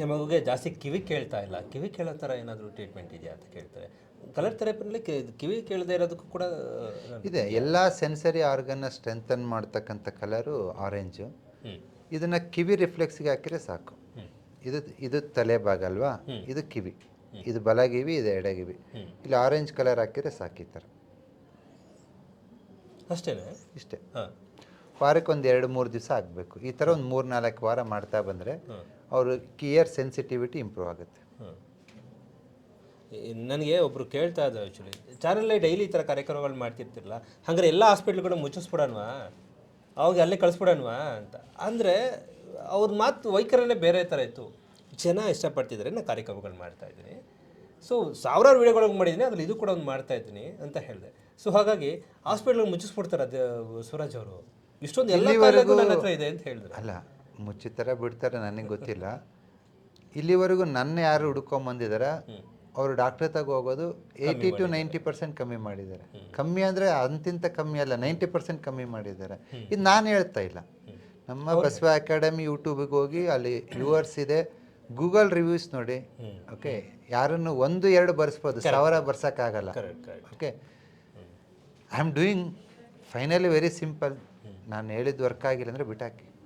ನಿಮ್ಮ ಮಗುಗೆ ಜಾಸ್ತಿ ಕಿವಿ ಕೇಳ್ತಾ ಇಲ್ಲ. ಕಿವಿ ಕೇಳೋ ಥರ ಏನಾದರೂ ಟ್ರೀಟ್ಮೆಂಟ್ ಇದೆಯಾ ಅಂತ ಕೇಳ್ತಾರೆ. ಕಲರ್ ಥೆರಪಿನಲ್ಲಿ ಕಿವಿ ಕೇಳದೆ ಇರೋದಕ್ಕೂ ಕೂಡ ಇದೆ. ಎಲ್ಲ ಸೆನ್ಸರಿ ಆರ್ಗನ್ನ ಸ್ಟ್ರೆಂಥನ್ ಮಾಡ್ತಕ್ಕಂಥ ಕಲರು ಆರೆಂಜು ಇದನ್ನು ಕಿವಿ ರಿಫ್ಲೆಕ್ಸ್ಗೆ ಹಾಕಿದ್ರೆ ಸಾಕು. ಇದು ಇದು ತಲೆ ಭಾಗ ಅಲ್ವಾ? ಇದು ಕಿವಿ. ಇದು ಬಲಗಿವಿ ಇದು ಎಡಗಿವಿ ಇಲ್ಲಿ ಆರೆಂಜ್ ಕಲರ್ ಹಾಕಿದ್ರೆ ಸಾಕು ಈ ಥರ ಅಷ್ಟೇನೆ? ಇಷ್ಟೇ. ಹಾಂ. ವಾರಕ್ಕೆ ಒಂದು ಎರಡು ಮೂರು ದಿವಸ ಆಗಬೇಕು. ಈ ಥರ ಒಂದು ಮೂರು ನಾಲ್ಕು ವಾರ ಮಾಡ್ತಾ ಬಂದರೆ ಅವರು ಕಿಯರ್ ಸೆನ್ಸಿಟಿವಿಟಿ ಇಂಪ್ರೂವ್ ಆಗುತ್ತೆ. ನನಗೆ ಒಬ್ರು ಕೇಳ್ತಾ ಇದ್ದಾರೆ ಆ್ಯಕ್ಚುಲಿ ಚಾನಲ್ಲೇ ಡೈಲಿ ಈ ಥರ ಕಾರ್ಯಕ್ರಮಗಳು ಮಾಡ್ತಿರ್ತಿರಲ್ಲ ಹಾಗಾದ್ರೆ ಎಲ್ಲ ಹಾಸ್ಪಿಟ್ಲ್ಗಳು ಮುಚ್ಚಿಸ್ಬಿಡೋಣವಾ? ಅವಾಗ ಅಲ್ಲೇ ಕಳಿಸ್ಬಿಡೋಣವಾ ಅಂತ. ಅಂದರೆ ಅವ್ರ ಮಾತು ವೈಖರನೇ ಬೇರೆ ಥರ ಇತ್ತು. ಜನ ಇಷ್ಟಪಡ್ತಿದ್ದಾರೆ ನಾನು ಕಾರ್ಯಕ್ರಮಗಳು ಮಾಡ್ತಾ ಇದ್ದೀನಿ. ಸೊ ಸಾವಿರಾರು ವಿಡಿಯೋಗಳಿಗೆ ಮಾಡಿದ್ದೀನಿ ಅದ್ರಲ್ಲಿ ಇದು ಕೂಡ ಒಂದು ಮಾಡ್ತಾ ಇದ್ದೀನಿ ಅಂತ ಹೇಳಿದೆ. ಸೊ ಹಾಗಾಗಿ ಹಾಸ್ಪಿಟ್ಲ್ಗೆ ಮುಚ್ಚಿಸ್ಬಿಡ್ತಾರೆ ಅದು ಸೂರಜ್ ಅವರು. ಇಷ್ಟೊಂದು ಎಲ್ಲ ಕಾಯಿಲೆಗೂ ನನ್ನ ಹತ್ರ ಇದೆ ಅಂತ ಹೇಳಿದ್ರು. ಅಲ್ಲ ಮುಚ್ಚಿತರ ಬಿಡ್ತಾರೆ ನನಗೆ ಗೊತ್ತಿಲ್ಲ. ಇಲ್ಲಿವರೆಗೂ ನನ್ನ ಯಾರು ಹುಡ್ಕೊಂಬಂದಿದಾರ ಅವರು ಡಾಕ್ಟ್ರ್ ತಗ ಹೋಗೋದು ಏಯ್ಟಿ ಟು ನೈಂಟಿ ಪರ್ಸೆಂಟ್ ಕಮ್ಮಿ ಮಾಡಿದ್ದಾರೆ. ಕಮ್ಮಿ ಅಂದರೆ ಅಂತಿಂತ ಕಮ್ಮಿ ಅಲ್ಲ ನೈಂಟಿ ಪರ್ಸೆಂಟ್ ಕಮ್ಮಿ ಮಾಡಿದ್ದಾರೆ. ಇದು ನಾನು ಹೇಳ್ತಾ ಇಲ್ಲ. ನಮ್ಮ ಬಸವ ಅಕಾಡೆಮಿ ಯೂಟ್ಯೂಬಿಗೆ ಹೋಗಿ ಅಲ್ಲಿ ವ್ಯೂವರ್ಸ್ ಇದೆ. ಗೂಗಲ್ ರಿವ್ಯೂಸ್ ನೋಡಿ. ಓಕೆ ಯಾರನ್ನು ಒಂದು ಎರಡು ಬರ್ಸ್ಬೋದು. ಸಾವಿರ ಬರ್ಸೋಕ್ಕಾಗಲ್ಲ. Okay I am doing finally very simple ನಾನು ಹೇಳಿದ್ದು ವರ್ಕ್ ಆಗಿಲ್ಲ ಅಂದರೆ ಬಿಟ್ಟಾಕಿ.